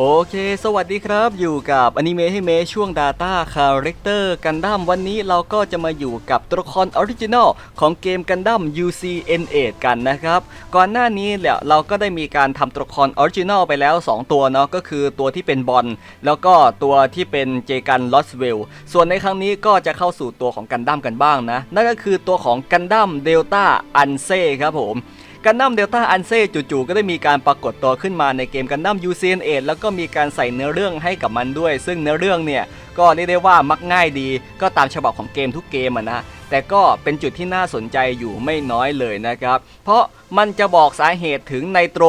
โอเค สวัสดีครับ อยู่กับอนิเมะให้เมช่วง Data Character กันดั้มวันนี้เราก็จะมาอยู่กับตัวละครออริจินอลของเกมกันดั้ม UCN8 กันนะครับ ก่อนหน้านี้เนี่ยเราก็ได้มีการทำตัวละครออริจินอลไปแล้ว 2 ตัวเนาะก็คือตัวที่เป็นบอลแล้วก็ตัวที่เป็นเจกันลอสเวลส่วนในครั้งนี้ก็จะเข้าสู่ตัวของกันดั้มกันบ้างนะ นั่นก็คือตัวของกันดั้มเดลต้าอันเซ่ครับผม กันดั้มเดลต้าอันเซ่จู่ๆก็ได้มีการปรากฏตัวขึ้นมาในเกมกันดั้ม UCN8 แล้วก็มีการใส่เนื้อเรื่องให้กับมันด้วย ซึ่งเนื้อเรื่องเนี่ยก็เรียกได้ว่ามักง่ายดี ก็ตามฉบับของเกมทุกเกมะนะแต่ก็เป็นจุดที่น่าสนใจอยู่ไม่น้อยเลยนะครับ เพราะมันจะบอกสาเหตุถึงไนโตร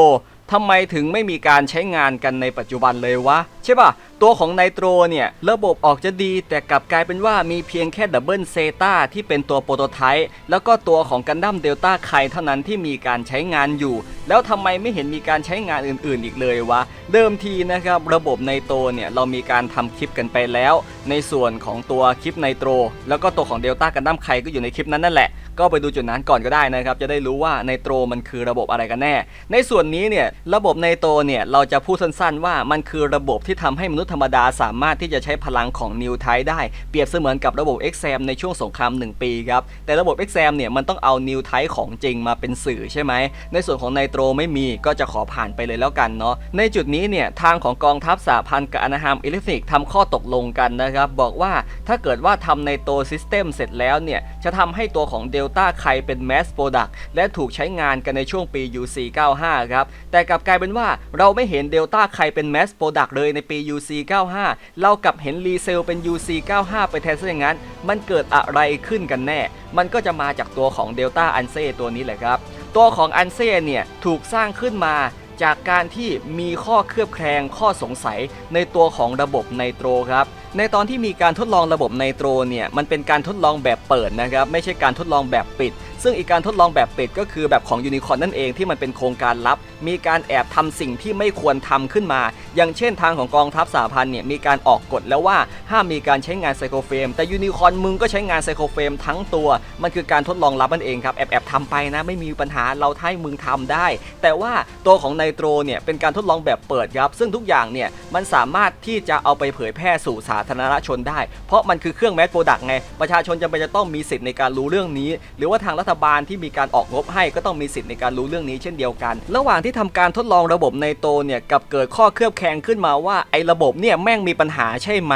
ทำไมถึงไม่มีการใช้งานกันในปัจจุบันเลยวะ ใช่ป่ะ ตัวของไนโตรเนี่ย ระบบออกจะดี แต่กลับกลายเป็นว่ามีเพียงแค่ดับเบิลเซตาที่เป็นตัวโปรโตไทป์แล้วก็ตัวของกันดั้มเดลต้าไคเท่านั้นที่มีการใช้งานอยู่ แล้วทำไมไม่เห็นมีการใช้งานอื่นๆ อีกเลยวะ เดิมทีนะครับระบบไนโตรเนี่ยเรามีการทำคลิปกันไปแล้ว ในส่วนของตัวคลิปไนโตรแล้วก็ตัวของเดลต้ากันดั้มไคก็อยู่ในคลิปนั้นนั่นแหละก็ไปดูจุดนั้นก่อนก็ได้นะครับ จะได้รู้ว่าไนโตรมันคือระบบอะไรกันแน่ ในส่วนนี้เนี่ยระบบไนโตรเนี่ยเราจะพูดสั้นๆว่ามันคือระบบที่ทำให้มนุษยธรรมดาสามารถที่จะใช้พลังของนิวไทได้ เปรียบเสมือนกับระบบ Exam ในช่วงสงคราม 1 ปีครับ แต่ระบบ Exam เนี่ยมันต้องเอานิวไทของจริงมาเป็นสื่อใช่ไหม ในส่วนของไนโตรไม่มีก็จะขอผ่านไปเลยแล้วกันเนาะ ในจุดนี้เนี่ยทางของกองทัพสหพันธ์กับอนาฮามอิเล็กทริกทำข้อตกลงกันนะครับ บอกว่าถ้าเกิดว่าทำในโตซิสเต็มเสร็จแล้วเนี่ยจะทำให้ตัวของเดลต้าไคเป็นแมสโปรดักและถูกใช้งานกันในช่วงปี UC95 ครับ แต่กลับกลายเป็นว่าเราไม่เห็นเดลต้าไคเป็นแมสโปรดักเลยในปี UC95 เรากลับเห็นรีเซลเป็น UC95 ไปแทนซะอย่างนั้น มันเกิดอะไรขึ้นกันแน่ มันก็จะมาจากตัวของเดลต้าอันเซ่ตัวนี้แหละครับ ตัวของอันเซ่เนี่ยถูกสร้างขึ้นมาจากการที่มีข้อเคลือบแคลงข้อสงสัยในตัวของระบบไนโตรครับ ในตอนที่มีการทดลองระบบไนโตรเนี่ยมันเป็นการทดลองแบบเปิดนะครับ ไม่ใช่การทดลองแบบปิด ซึ่งอีกการทดลองแบบปิดก็คือแบบของยูนิคอร์นั่นเองที่มันเป็นโครงการลับ มีการแอบทำสิ่งที่ไม่ควรทำขึ้นมา อย่างเช่นทางของกองทัพสหพันธ์เนี่ยมีการออกกฎแล้วว่าห้ามมีการใช้งานไซโคเฟมแต่ยูนิคอร์มึงก็ใช้งานไซโคเฟมทั้งตัว มันคือการทดลองลับนั่นเองครับแอบแอบทำไปนะไม่มีปัญหาเราให้มึงทำได้ แต่ว่าตัวของไนโตรเนี่ยเป็นการทดลองแบบเปิดครับซึ่งทุกอย่างเนี่ยมันสามารถที่จะเอาไปเผยแพร่สู่สาธารณชนได้ เพราะมันคือเครื่องแมสโปรดักไงประชาชนจำเป็นจะต้องมีสิทธิ์ในการรู้เรื่องนี้ หรือว่าทางรัฐบาลที่มีการออกงบให้ก็ต้องมีสิทธิ์ในการรู้เรื่องนี้เช่นเดียวกัน ระหว่างที่ที่ทำการทดลองระบบในโตเนี่ยกับเกิดข้อเคลือบแคลงขึ้นมาว่าไอ้ระบบเนี่ยแม่งมีปัญหาใช่ไหม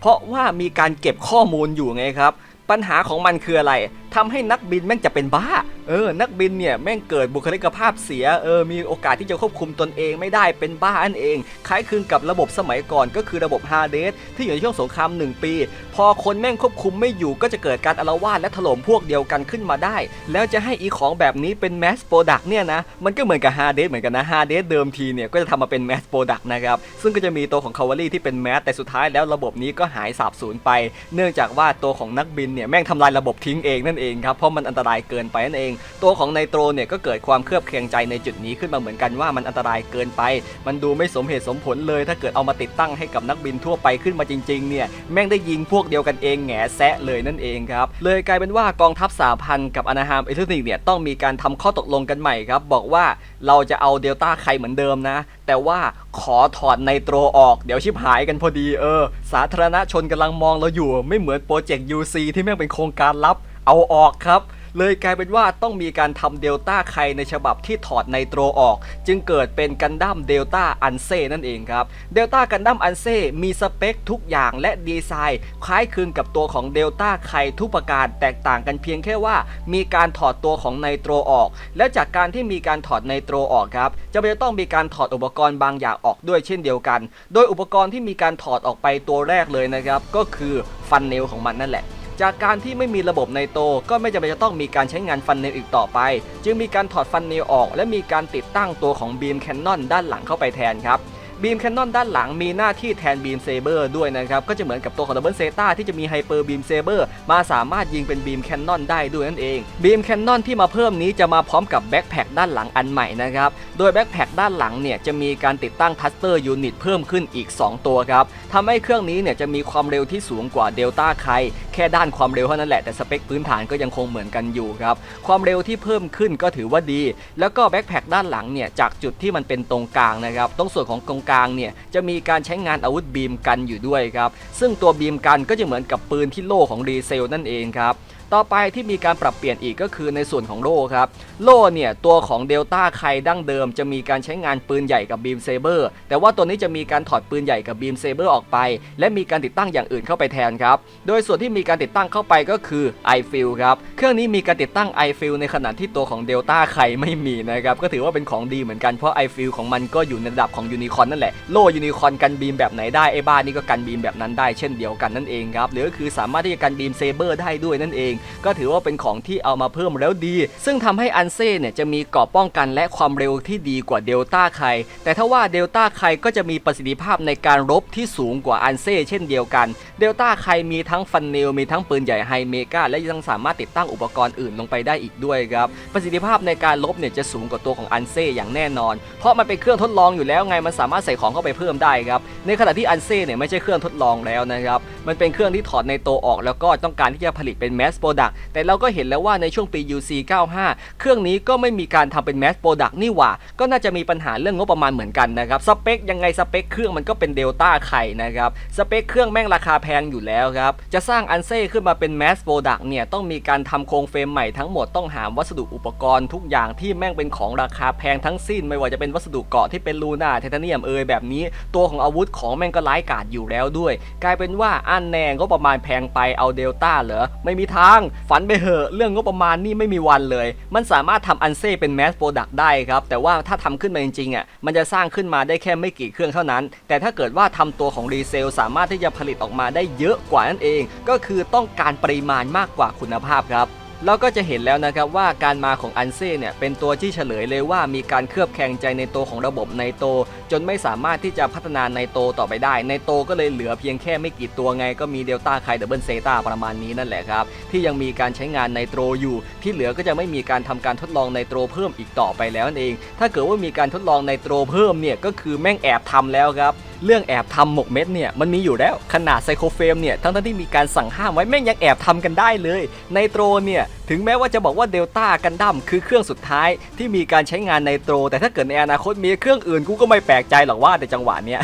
เพราะว่ามีการเก็บข้อมูลอยู่ไงครับ ปัญหาของมันคืออะไร ทำให้นักบินแม่งจะเป็นบ้า เออ นักบินเนี่ยแม่งเกิดบุคลิกภาพเสีย เออ มีโอกาสที่จะควบคุมตนเองไม่ได้เป็นบ้าอันเอง คล้ายคลึงกับระบบสมัยก่อนก็คือระบบฮาเดสที่อยู่ในช่วงสงคราม 1 ปี พอคนแม่งควบคุมไม่อยู่ก็จะเกิดการอารวาสและถล่มพวกเดียวกันขึ้นมาได้ แล้วจะให้อีของแบบนี้เป็นแมสโปรดักเนี่ยนะ มันก็เหมือนกับฮาเดสเหมือนกันนะฮาเดสเดิมทีเนี่ยก็จะทำมาเป็นแมสโปรดักนะครับ ซึ่งก็จะมีตัวของคาวารี่ที่เป็นแมสแต่สุดท้ายแล้วระบบนี้ก็หายสาบสูญไป เนื่องจากว่าตัวของนักบินเนี่ยแม่งทำลายระบบทิ้งเองนั่นเองครับเพราะมันอันตรายเกินไปนั่นเอง ตัวของไนโตรเนี่ยก็เกิดความเคลือบแคลงใจในจุดนี้ขึ้นมาเหมือนกันว่ามันอันตรายเกินไป มันดูไม่สมเหตุสมผลเลย ถ้าเกิดเอามาติดตั้งให้กับนักบินทั่วไปขึ้นมาจริงๆเนี่ยแม่งได้ยิงพวกเดียวกันเองแหงแซะเลยนั่นเองครับเลยกลายเป็นว่ากองทัพสหพันธ์กับอนาฮามเอเทอร์นิกเนี่ยต้องมีการทำข้อตกลงกันใหม่ครับบอกว่าเราจะเอาเดลต้าใครเหมือนเดิมนะ แต่ว่าขอถอดไนโตรออกเดี๋ยวชิบหายกันพอดีเออ สาธารณชนกำลังมองเราอยู่ไม่เหมือนโปรเจกต์ UC ที่แม่งเป็นโครงการลับ เอาออกครับ เลยกลายเป็นว่าต้องมีการทำเดลต้าไคในฉบับที่ถอดไนโตรออก จึงเกิดเป็นกันดั้มเดลต้าอันเซ่นั่นเองครับเดลต้ากันดั้มอันเซ่มีสเปคทุกอย่างและดีไซน์ คล้ายคลึงกับตัวของเดลต้าไคทุกประการแตกต่างกันเพียงแค่ว่า มีการถอดตัวของไนโตรออก และจากการที่มีการถอดไนโตรออกครับจะเป็นต้องมีการถอดอุปกรณ์บางอย่างออกด้วยเช่นเดียวกัน โดยอุปกรณ์ที่มีการถอดออกไปตัวแรกเลยนะครับก็คือฟันเนลของมันนั่นแหละ จากการที่ไม่มีระบบในโตก็ไม่จำเป็นจะต้องมีการใช้งานฟันเนลอีกต่อไป จึงมีการถอดฟันเนลออก และมีการติดตั้งตัวของบีมแคนนอนด้านหลังเข้าไปแทนครับ บีมแคนนอนด้านหลังมีหน้าที่แทนบีมเซเบอร์ด้วยนะครับ ก็จะเหมือนกับตัวของดับเบิลเซต้าที่จะมีไฮเปอร์บีมเซเบอร์มาสามารถยิงเป็นบีมแคนนอนได้ด้วยนั่นเองบีมแคนนอนที่มาเพิ่มนี้จะมาพร้อมกับแบ็คแพคด้านหลังอันใหม่นะครับ โดยแบ็คแพคด้านหลังเนี่ยจะมีการติดตั้งทัสเตอร์ยูนิตเพิ่มขึ้นอีก 2 ตัวครับทำให้เครื่องนี้เนี่ยจะมีความเร็วที่สูงกว่าเดลต้าไคแค่ด้านความเร็วเท่านั้นแหละแต่สเปคพื้นฐานก็ยังคงเหมือนกันอยู่ครับความเร็วที่เพิ่มขึ้นก็ถือว่าดี แล้วก็แบ็คแพคด้านหลังเนี่ยจากจุดที่มันเป็นตรงกลางนะครับตรงส่วนของตรงกลางกลางเนี่ยจะมีการใช้งานอาวุธบีมกันอยู่ด้วยครับซึ่งตัวบีมกันก็จะเหมือนกับปืนที่โล่ของรีเซลนั่นเองครับ ต่อไปที่มีการปรับเปลี่ยนอีกก็คือในส่วนของโล่ครับ โล่เนี่ย ตัวของเดลต้าไคดั้งเดิม จะมีการใช้งานปืนใหญ่กับบีมเซเบอร์แต่ว่าตัวนี้จะมีการถอดปืนใหญ่กับบีมเซเบอร์ออกไป และมีการติดตั้งอย่างอื่นเข้าไปแทนครับ โดยส่วนที่มีการติดตั้งเข้าไปก็คือ i f i l ครับ เครื่องนี้มีการติดตั้ง i f i l ในขณะที่ตัวของเดลต้าไคไม่มีนะครับ ก็ถือว่าเป็นของดีเหมือนกัน เพราะ i f i l ของมันก็อยู่ในระดับของยูนิคอนนั่นแหละ โล่ยูนิคอนกันบีมแบบไหนได้ไอ้บ้านนี่ก็กันบีมแบบนั้นได้เช่นเดียวกันนั่นเองครับหรือก็คือสามารถที่จะกันบีมเซเบอร์ได้ด้วยนั่นเองก็ถือว่าเป็นของที่เอามาเพิ่มแล้วดี ซึ่งทำให้อันเซ่เนี่ยจะมีเกราะป้องกันและความเร็วที่ดีกว่าเดลต้าไคแต่ถ้าว่าเดลต้าไคก็จะมีประสิทธิภาพในการรบที่สูงกว่าอันเซ่เช่นเดียวกัน เดลต้าไคมีทั้งฟันเนลมีทั้งปืนใหญ่ไฮเมกาและยังสามารถติดตั้งอุปกรณ์อื่นลงไปได้อีกด้วยครับประสิทธิภาพในการลบเนี่ยจะสูงกว่าตัวของอันเซ่อย่างแน่นอน เพราะมันเป็นเครื่องทดลองอยู่แล้วไงมันสามารถใส่ของเข้าไปเพิ่มได้ครับในขณะที่อันเซ่เนี่ยไม่ใช่เครื่องทดลองแล้วนะครับมันเป็นเครื่องที่ถอดในโตวออก แล้วก็ต้องการที่จะผลิตเป็นแมสโปรดักต์แต่เราก็เห็นแล้วว่าในช่วงปี UC 95 เครื่องนี้ก็ไม่มีการทำเป็นแมสโปรดักต์นี่หว่า ก็น่าจะมีปัญหาเรื่องงบประมาณเหมือนกันนะครับ สเปคยังไงสเปคเครื่องมันก็เป็นเดลต้าไข่นะครับ สเปคเครื่องแม่งราคาแพงอยู่แล้วครับ จะสร้างอันเซ่ขึ้นมาเป็นแมสโปรดักต์เนี่ยต้องมีการทำโครงเฟรมใหม่ทั้งหมดต้องหาวัสดุอุปกรณ์ทุกอย่างที่แม่งเป็นของราคาแพงทั้งสิ้น ไม่ว่าจะเป็นวัสดุเกาะที่เป็นลูน่าไทเทเนียมเอยแบบนี้ ตัวของอาวุธของแม่งก็ร้ายกาจอยู่แล้วด้วย กลายเป็นว่าอันแนงก็ประมาณแพงไปเอาเดลต้าเหรอไม่มีทาง ฝันไปเหอะเรื่องงบประมาณนี่ไม่มีวันเลย มันสามารถทำอันเซ่เป็นแมสโปรดักต์ได้ครับ แต่ว่าถ้าทำขึ้นมาจริงๆอะมันจะสร้างขึ้นมาได้แค่ไม่กี่เครื่องเท่านั้น แต่ถ้าเกิดว่าทำตัวของรีเซลสามารถที่จะผลิตออกมาได้เยอะกว่านั่นเอง ก็คือต้องการปริมาณมากกว่าคุณภาพครับ เราก็จะเห็นแล้วนะครับว่าการมาของอันเซ่เนี่ยเป็นตัวที่เฉลยเลยว่ามีการเคลือบแคลงใจในโตของระบบในโต จนไม่สามารถที่จะพัฒนาในโตต่อไปได้ ในโตก็เลยเหลือเพียงแค่ไม่กี่ตัวไงก็มีเดลต้าไคเดเบิลเซตาประมาณนี้นั่นแหละครับที่ยังมีการใช้งานในโตอยู่ ที่เหลือก็จะไม่มีการทำการทดลองในโตเพิ่มอีกต่อไปแล้วนั่นเอง ถ้าเกิดว่ามีการทดลองในโตเพิ่มเนี่ยก็คือแม่งแอบทำแล้วครับเรื่องแอบทำหมกเม็ดเนี่ยมันมีอยู่แล้วขนาดไซโคเฟมเนี่ยทั้งที่มีการสั่งห้ามไว้แม่งยังแอบทำกันได้เลย ในโตรเนี่ยถึงแม้ว่าจะบอกว่าเดลต้ากันดั้มคือเครื่องสุดท้ายที่มีการใช้งานในโตร แต่ถ้าเกิดในอนาคตมีเครื่องอื่นกูก็ไม่แปลกใจหรอกว่าในจังหวะเนี้ย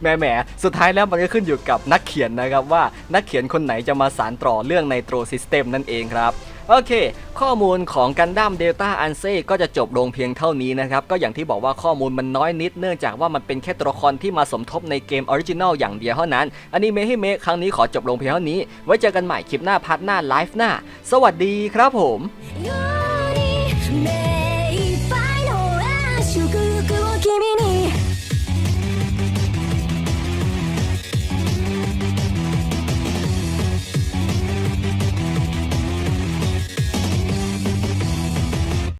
แหมแหมสุดท้ายแล้วมันก็ขึ้นอยู่กับนักเขียนนะครับว่านักเขียนคนไหนจะมาสารต่อเรื่องในโตรซิสเต็มนั่นเองครับ โอเค ข้อมูลของกันดั้มเดลต้าอันเซ่ก็จะจบลงเพียงเท่านี้นะครับ ก็อย่างที่บอกว่าข้อมูลมันน้อยนิด เนื่องจากว่ามันเป็นแค่ตัวละครที่มาสมทบในเกมออริจินอลอย่างเดียวเท่านั้นอันนี้เมให้เมคครั้งนี้ขอจบลงเพียงเท่านี้ ไว้เจอกันใหม่คลิปหน้าพาร์ทหน้าไลฟ์หน้า สวัสดีครับผม